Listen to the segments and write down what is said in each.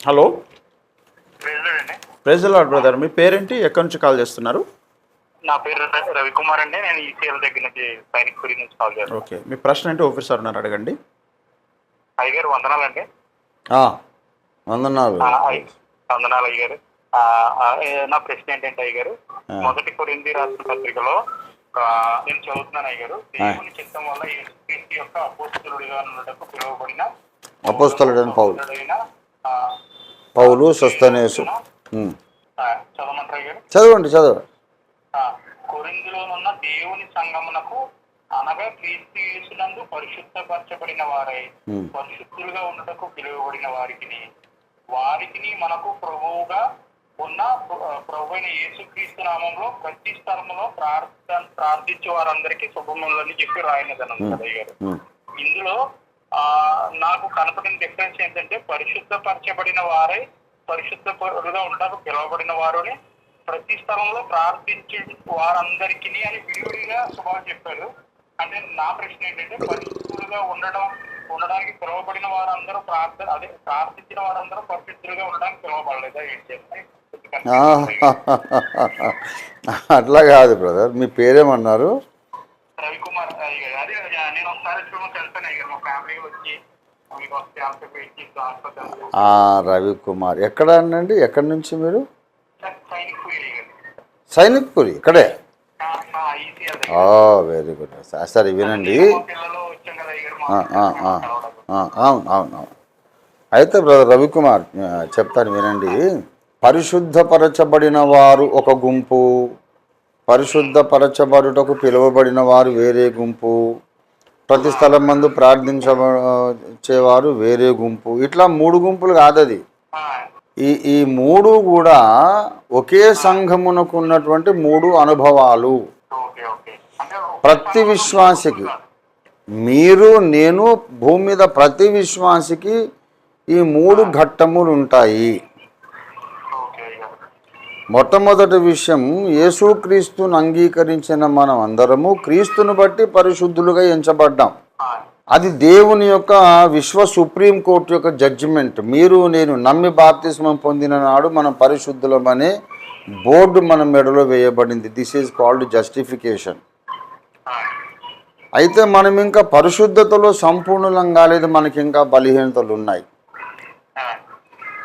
Hello. అండి. ప్రెజలాడ్ brother మీ పేరేంటి? ఎక్కడి నుంచి కాల్ చేస్తున్నారు? నా పేరు రవికుమార్ అండి. నేను ఈసీఎల్ దగ్గర నుంచి సైనిక్ పురి నుంచి కాల్ చేస్తాను ఓకే. మీ ప్రశ్న ఏంటి ఆఫీసర్ ఉన్నారు అడగండి. అయ్యగారు ఆ, వందనాలు. ఆ, అయ్- వందనాలు అయ్యగారు నా ప్రశ్న ఏంటంటే అయ్యగారు మొదటి కొరింది రాసిన పత్రికలో ఆ, నేను చదువుతున్నాను అయ్యగారు దేవుని చిత్తం వల్ల యొక్క అపోస్తులుడిగా ఉన్నటకు పిలువబడిన అపోస్తలుడైన పౌలు. పౌలు సస్తనేసు చదవండి చదవండి. దేవుని సంగమునకు అనగా క్రీస్తు యేసునందు పరిశుద్ధపరచబడిన వారై. పరిశుద్ధులుగా ఉండటకు పిలువబడిన వారికి వారికి మనకు ప్రభువుగా ఉన్న ప్రభు అయిన యేసుక్రీస్తు నామంలో ప్రతి స్థలంలో ప్రార్థ ప్రార్థించే వారందరికీ శుభములని చెప్పి రాయనదనం. ఇందులో నాకు కనపడిన డిఫరెన్స్ ఏంటంటే పరిశుద్ధపరచబడిన వారై పరిశుద్ధపరులుగా ఉంటారు పిలువబడిన వారుని ప్రతి స్థలంలో ప్రార్థించే వారందరికీ అని విడివిడిగా శుభాలు చెప్పారు. అంటే నా ప్రశ్న ఏంటంటే పరిశుద్ధులుగా ఉండడం ఉండడానికి పిలువబడిన వారందరూ ప్రార్థన అదే ప్రార్థించిన వారందరూ పరిశుద్ధులుగా ఉండడానికి పిలువబడలేదా ఏంటి చేస్తే అట్లా కాదు బ్రదర్ మీ పేరేమన్నారు? రవికుమార్ అదే నేను ఒకసారి కలిసాను మా ఫ్యామిలీ వచ్చి రవికుమార్ ఎక్కడ అనండి ఎక్కడి నుంచి మీరు? సైనిక్ పూరి ఇక్కడే? ఓ వెరీ గుడ్ సరే వినండి. అవును అవును అవును. అయితే బ్రదర్ రవికుమార్ చెప్తాను వినండి. పరిశుద్ధపరచబడిన వారు ఒక గుంపు. పరిశుద్ధపరచబడుటకు పిలువబడిన వారు వేరే గుంపు. ప్రతి స్థలం మందు ప్రార్థించబడేవారు వేరే గుంపు. ఇట్లా మూడు గుంపులు కాదది. ఈ ఈ మూడు కూడా ఒకే సంఘమునకు ఉన్నటువంటి మూడు అనుభవాలు. ప్రతి విశ్వాసికి. మీరు నేను భూమి మీద ప్రతి విశ్వాసికి ఈ మూడు ఘట్టములు ఉంటాయి మొట్టమొదటి విషయం యేసుక్రీస్తును అంగీకరించిన మనం అందరము క్రీస్తును బట్టి పరిశుద్ధులుగా ఎంచబడ్డాం. అది దేవుని యొక్క విశ్వ సుప్రీం కోర్టు యొక్క జడ్జిమెంట్. మీరు నేను నమ్మి బాప్తిస్మం పొందిన నాడు మనం పరిశుద్ధులమనే బోర్డు మన మెడలో వేయబడింది. దిస్ ఈజ్ కాల్డ్ జస్టిఫికేషన్ అయితే మనం ఇంకా పరిశుద్ధతలో సంపూర్ణలం కాలేదు మనకి ఇంకా బలహీనతలు ఉన్నాయి.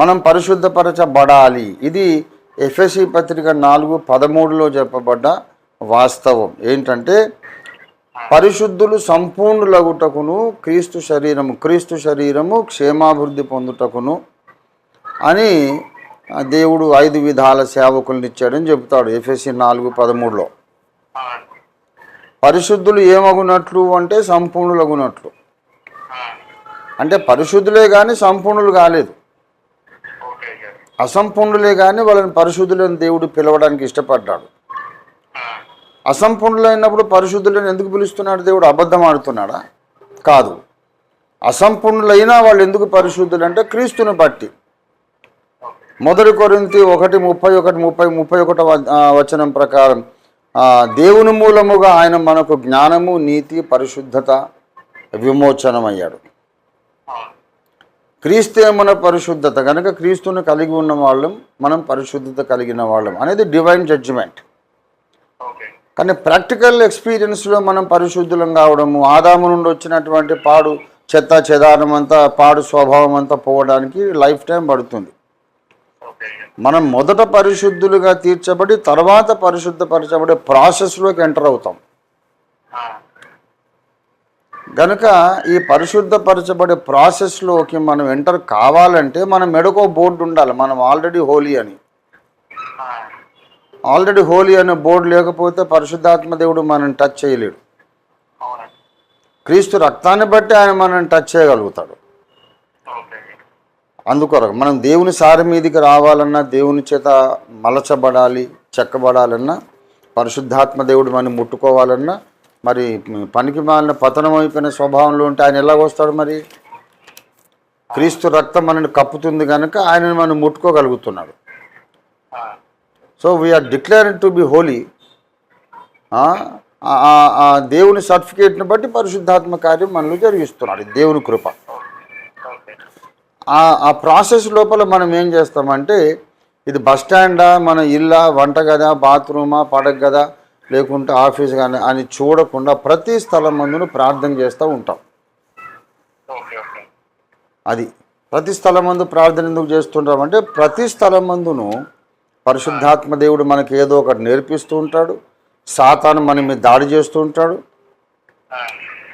మనం పరిశుద్ధపరచబడాలి. ఇది ఎఫ్ఎస్సి పత్రిక నాలుగు పదమూడులో చెప్పబడ్డ వాస్తవం ఏంటంటే పరిశుద్ధులు సంపూర్ణులగుటకును క్రీస్తు శరీరము క్రీస్తు శరీరము క్షేమాభివృద్ధి పొందుటకును అని దేవుడు ఐదు విధాల సేవకులను ఇచ్చాడని చెబుతాడు ఎఫ్ఎస్సి నాలుగు పదమూడులో. పరిశుద్ధులు ఏమగునట్లు అంటే సంపూర్ణులగునట్లు. అంటే పరిశుద్ధులే కానీ సంపూర్ణులు కాలేదు. అసంపూర్ణులే కానీ వాళ్ళని పరిశుద్ధులని దేవుడు పిలవడానికి ఇష్టపడ్డాడు. అసంపూర్ణులైనప్పుడు పరిశుద్ధులను ఎందుకు పిలుస్తున్నాడు దేవుడు? అబద్ధం ఆడుతున్నాడా? కాదు. అసంపూర్ణులైనా వాళ్ళు ఎందుకు పరిశుద్ధులు అంటే క్రీస్తుని బట్టి. మొదటి కొరింతి ఒకటి ముప్పై ఒకటి ముప్పై ముప్పై ఒకటి వచనం ప్రకారం దేవుని మూలముగా ఆయన మనకు జ్ఞానము నీతి పరిశుద్ధత విమోచనం అయ్యాడు అవును క్రీస్తే మన పరిశుద్ధత? కనుక క్రీస్తుని కలిగి ఉన్న వాళ్ళం మనం పరిశుద్ధత కలిగిన వాళ్ళం అనేది డివైన్ జడ్జిమెంట్ కానీ ప్రాక్టికల్ ఎక్స్పీరియన్స్లో మనం పరిశుద్ధులం కావడము ఆదాము నుండి వచ్చినటువంటి పాడు చెత్త చెదారం అంతా పాడు స్వభావం అంతా పోవడానికి లైఫ్ టైం పడుతుంది. మనం మొదట పరిశుద్ధులుగా తీర్చబడి తర్వాత పరిశుద్ధపరచబడే ప్రాసెస్లోకి ఎంటర్ అవుతాం. గనుక ఈ పరిశుద్ధపరచబడే ప్రాసెస్లోకి మనం ఎంటర్ కావాలంటే మనం మెడకో బోర్డు ఉండాలి. మనం ఆల్రెడీ హోలీ అని. ఆల్రెడీ హోలీ అనే బోర్డు లేకపోతే పరిశుద్ధాత్మ దేవుడు మనం టచ్ చేయలేడు. క్రీస్తు రక్తాన్ని బట్టి ఆయన మనం టచ్ చేయగలుగుతాడు. అందుకొరకు మనం దేవుని సారి మీదికి రావాలన్నా దేవుని చేత మలచబడాలి చెక్కబడాలన్నా పరిశుద్ధాత్మ దేవుడు మనం ముట్టుకోవాలన్నా మరి పనికి మాలిన పతనం అయిపోయిన స్వభావంలో ఉంటే ఆయన ఎలా వస్తాడు మరి? క్రీస్తు రక్తం మనని కప్పుతుంది కనుక ఆయనను మనం ముట్టుకోగలుగుతున్నాడు. So we are declaring to be holy దేవుని సర్టిఫికేట్ని బట్టి పరిశుద్ధాత్మ కార్యం మనలో జరిగిస్తున్నాడు. దేవుని కృప. ఆ ప్రాసెస్ లోపల మనం ఏం చేస్తామంటే ఇది బస్ స్టాండా మన ఇల్లా వంటగదా బాత్రూమా పడగదా లేకుంటే ఆఫీస్ కానీ అని చూడకుండా ప్రతి స్థలం మందును ప్రార్థన చేస్తూ ఉంటాం. అది ప్రతి స్థలం మందు ప్రార్థన ఎందుకు చేస్తుంటాం అంటే ప్రతి స్థలం మందును పరిశుద్ధాత్మ దేవుడు మనకి ఏదో ఒకటి నేర్పిస్తూ ఉంటాడు. సాతాను మన మీద దాడి చేస్తూ ఉంటాడు.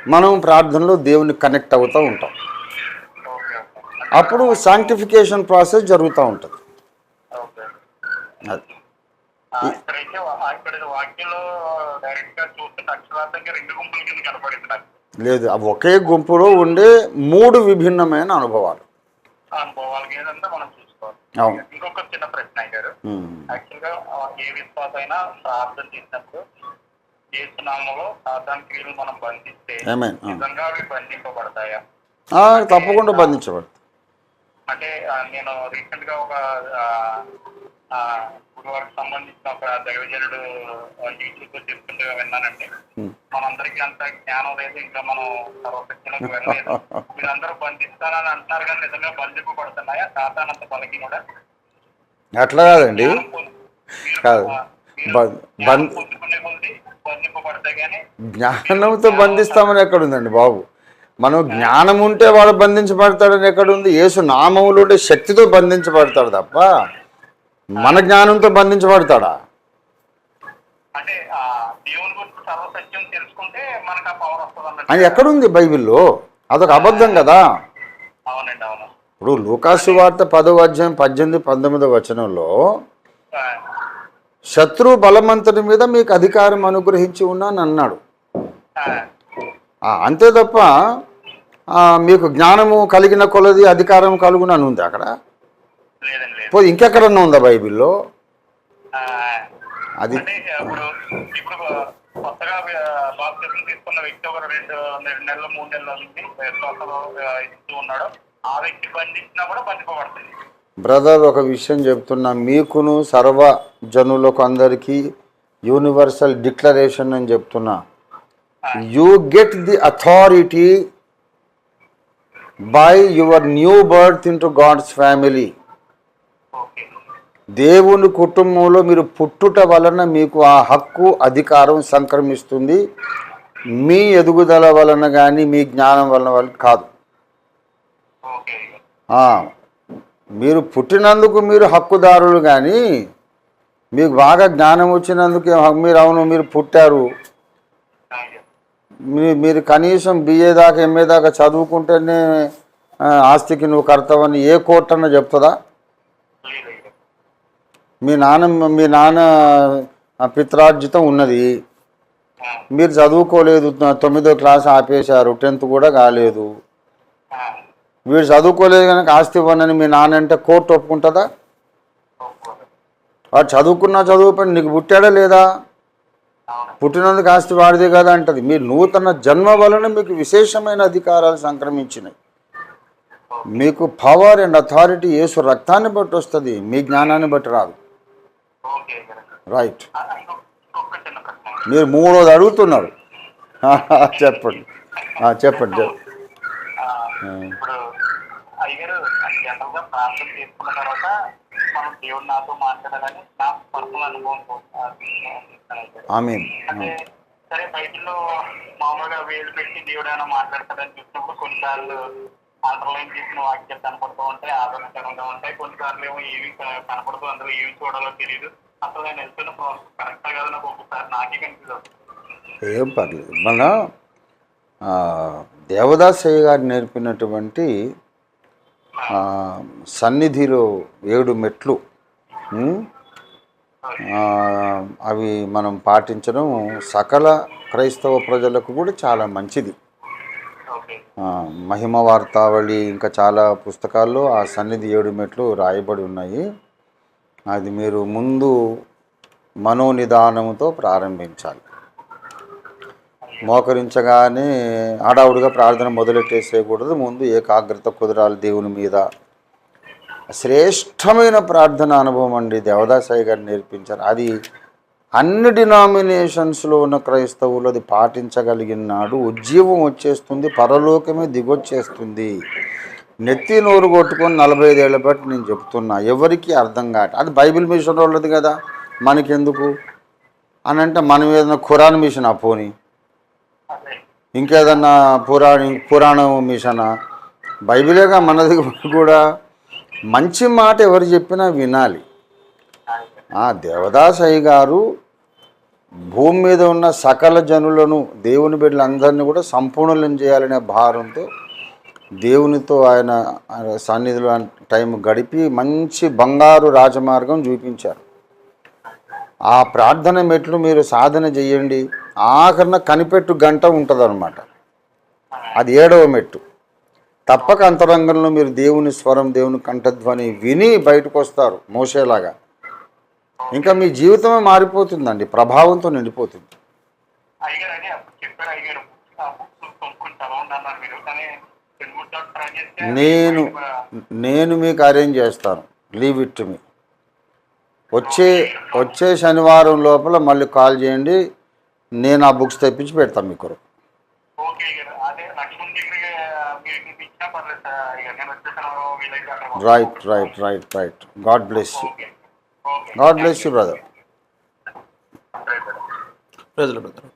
మనం ప్రార్థనలో దేవుని కనెక్ట్ అవుతూ ఉంటాం. అప్పుడు సాంక్టిఫికేషన్ ప్రాసెస్ జరుగుతూ ఉంటుంది. అది. ఇక్కడైతే ఇక్కడ వాక్యంలో డైరెక్ట్గా చూస్తుంటే అక్షరార్థంగా రెండు గుంపుల కింద కనపడింది నాకు. లేదు అవి ఒకే గుంపులో ఉండే మూడు విభిన్నమైన అనుభవాలు. ఏదంటే మనం చూసుకోవాలి. ఇంకొక చిన్న ప్రశ్న అయ్యారు. యాక్చువల్గా ఏ విశ్వాస అయినా ప్రార్థన చేసినప్పుడు ఏసునామలో సాధారణ క్రియలు మనం బంధిస్తే. నిజంగా అవి బంధింపబడతాయా? ఆ, తప్పకుండా బంధించబడుతుంది అంటే నేను రీసెంట్గా ఒక సంబంధించిన ఒక దైవజనుడు యూట్యూబ్లో చెప్తుంటే విన్నానండి. మనందరికీ అంత జ్ఞానం లేదు ఇంకా మనం సర్వశక్తులకు వెళ్ళలేదు. మీరందరూ బంధిస్తానని అంటున్నారు కానీ నిజంగా బంధింపబడుతున్నాయా? సాతానంత బలకి కూడా? అట్లా కాదండి. కాదు. జ్ఞానంతో బంధిస్తామని ఎక్కడుందండి బాబు? మనం జ్ఞానం ఉంటే వాడు బంధించబడతాడని ఎక్కడుంది? యేసు నామములు ఉండే శక్తితో బంధించబడతాడు తప్ప మన జ్ఞానంతో బంధించబడతాడా? అంటే ఆ దేవుని గురించి సర్వసత్యం తెలుసుకుంటే మనకు ఆ పవర్ వస్తుంది అని అన్నట్టు ఎక్కడుంది బైబిల్లో? అదొక అబద్ధం కదా. అవునండి అవును. ఇప్పుడు లూకాసు వార్త పదో అధ్యాయం పద్దెనిమిది పంతొమ్మిదో వచనంలో శత్రు బలమంతటి మీద మీకు అధికారం అనుగ్రహించి ఉన్నాను అన్నాడు. అంతే తప్ప మీకు జ్ఞానము కలిగిన కొలది అధికారం కలుగున అని ఉంది అక్కడ. లేదండి లేదు. పోయి ఇంకెక్కడన్నా ఉందా బైబిల్లో? అది అంటే ఇప్పుడు ఇప్పుడు కొత్తగా బాప్తిజం తీసుకున్న వ్యక్తి ఒక రెండు రెండు నెలలు మూడు నెలల నుంచి విశ్వాసంలో ఆ, ఇస్తూ ఉన్నాడు. ఆ వ్యక్తి బంధించినా కూడా బంధింపబడుతుంది బ్రదర్ ఒక విషయం చెప్తున్నా. మీకును సర్వ జనులకు అందరికీ యూనివర్సల్ డిక్లరేషన్ అని చెప్తున్నా. You get the authority by your new birth into God's family. దేవుని కుటుంబంలో మీరు పుట్టుట వలన మీకు ఆ హక్కు అధికారం సంక్రమిస్తుంది. మీ ఎదుగుదల వలన కానీ మీ జ్ఞానం వలన కాదు. మీరు పుట్టినందుకు మీరు హక్కుదారులు కానీ మీకు బాగా జ్ఞానం వచ్చినందుకు మీరు అవును మీరు పుట్టారు. మీరు కనీసం బిఏ దాకా ఎంఏ దాకా చదువుకుంటేనే ఆస్తికి నువ్వు కర్తవని ఏ కోర్టు అన్న చెప్తుందా. మీ నాన్న మీ నాన్న పిత్రార్జితం ఉన్నది. మీరు చదువుకోలేదు తొమ్మిదో క్లాస్ ఆపేశారు టెన్త్ కూడా కాలేదు. వీడు చదువుకోలేదు కనుక ఆస్తి ఇవ్వనని మీ నాన్న అంటే కోర్టు ఒప్పుకుంటుందా? వాడు చదువుకున్నా చదువుపని నీకు పుట్టాడా లేదా? పుట్టినందుకు ఆస్తి వాడిదే కదా అంటది. మీ నూతన జన్మ వలన మీకు విశేషమైన అధికారాలు సంక్రమించినాయి. మీకు పవర్ అండ్ అథారిటీ ఏసు రక్తాన్ని బట్టి వస్తుంది. మీ జ్ఞానాన్ని బట్టి రాదు. రైట్ మీరు మూడోది అడుగుతున్నారు. చెప్పండి. చెప్పండి చెప్పండి ఇప్పుడు అయ్యారు జనరల్గా ప్రార్థన చేసుకున్న తర్వాత మనం దేవుడు నాతో మాట్లాడాలని నా పర్సనల్ అనుభవం సరే మామూలుగా వేలు పెట్టి దేవుడు ఏమైనా మాట్లాడతాడని చూసినప్పుడు కొన్నిసార్లు అండర్లైన్ చేసిన వాక్యాలు కనపడుతూ ఉంటాయి ఆదరణకరంగా ఉంటాయి. కొన్నిసార్లు ఏమో ఏమి క- కనపడదు అందులో ఏమి చూడాలో తెలియదు అసలు నేను వెళ్తున్న ప్రాసెస్ కరెక్టా కదా నాకు ఒక్కొక్కసారి నాకే కన్ఫ్యూజ్ అవుతుంది ఏం పర్లేదు. మన దేవదాసయ్య గారు నేర్పినటువంటి సన్నిధిలో ఏడు మెట్లు అవి మనం పాటించడం సకల క్రైస్తవ ప్రజలకు కూడా చాలా మంచిది. మహిమ వార్తావళి ఇంకా చాలా పుస్తకాల్లో ఆ సన్నిధి ఏడు మెట్లు రాయబడి ఉన్నాయి. అది మీరు ముందు మనోనిదానంతో ప్రారంభించాలి. మోకరించగానే హడావుడిగా ప్రార్థన మొదలెట్టేసేయకూడదు. ముందు ఏకాగ్రత కుదరాలి దేవుని మీద. శ్రేష్టమైన ప్రార్థన అనుభవం అండి దేవదాసాయి గారు నేర్పించారు. అది అన్ని డినామినేషన్స్లో ఉన్న క్రైస్తవులు అది పాటించగలిగినాడు ఉజ్జీవం వచ్చేస్తుంది పరలోకమే దిగొచ్చేస్తుంది. నెత్తి నోరు కొట్టుకొని నలభై ఐదేళ్ళ బట్టి నేను చెప్తున్నా ఎవరికి అర్థం కాట. అది బైబిల్ మిషన్ వాళ్ళది కదా మనకెందుకు? అని అంటే మనం ఏదైనా ఖురాన్ మిషన్ ఆ పోని. ఇంకేదన్నా పురాణ పురాణం మిషనా? బైబిలేగా మనది కూడా మంచి మాట ఎవరు చెప్పినా వినాలి. ఆ దేవదాసయ్య గారు భూమి మీద ఉన్న సకల జనులను దేవుని బిడ్డలందరినీ కూడా సంపూర్ణలను చేయాలనే భారంతో దేవునితో ఆయన సన్నిధిలో టైం గడిపి మంచి బంగారు రాజమార్గం చూపించారు. ఆ ప్రార్థన మెట్లు మీరు సాధన చేయండి. ఆఖరణ కనిపెట్టు గంట ఉంటుందన్నమాట. అది ఏడవ మెట్టు. తప్పక అంతరంగంలో మీరు దేవుని స్వరం దేవుని కంఠధ్వని విని బయటకు వస్తారు మోసేలాగా ఇంకా మీ జీవితమే మారిపోతుందండి. ప్రభావంతో నిండిపోతుంది అయ్యారు అదే అప్పుడు చెప్పారు అయ్యారు ఆ బుక్స్ కొనుక్కొని చదవండి అన్నారు మీరు కానీ రెండు మూడు సార్లు ట్రై చేస్తే నేను నేను మీకు అరేంజ్ చేస్తాను. లీవ్ ఇట్ మీ వచ్చే వచ్చే శనివారం లోపల మళ్ళీ కాల్ చేయండి. నేను ఆ బుక్స్ తెప్పించి పెడతాను మీకు right right right right God bless you God bless you brother right ప్రజల బ్రదర్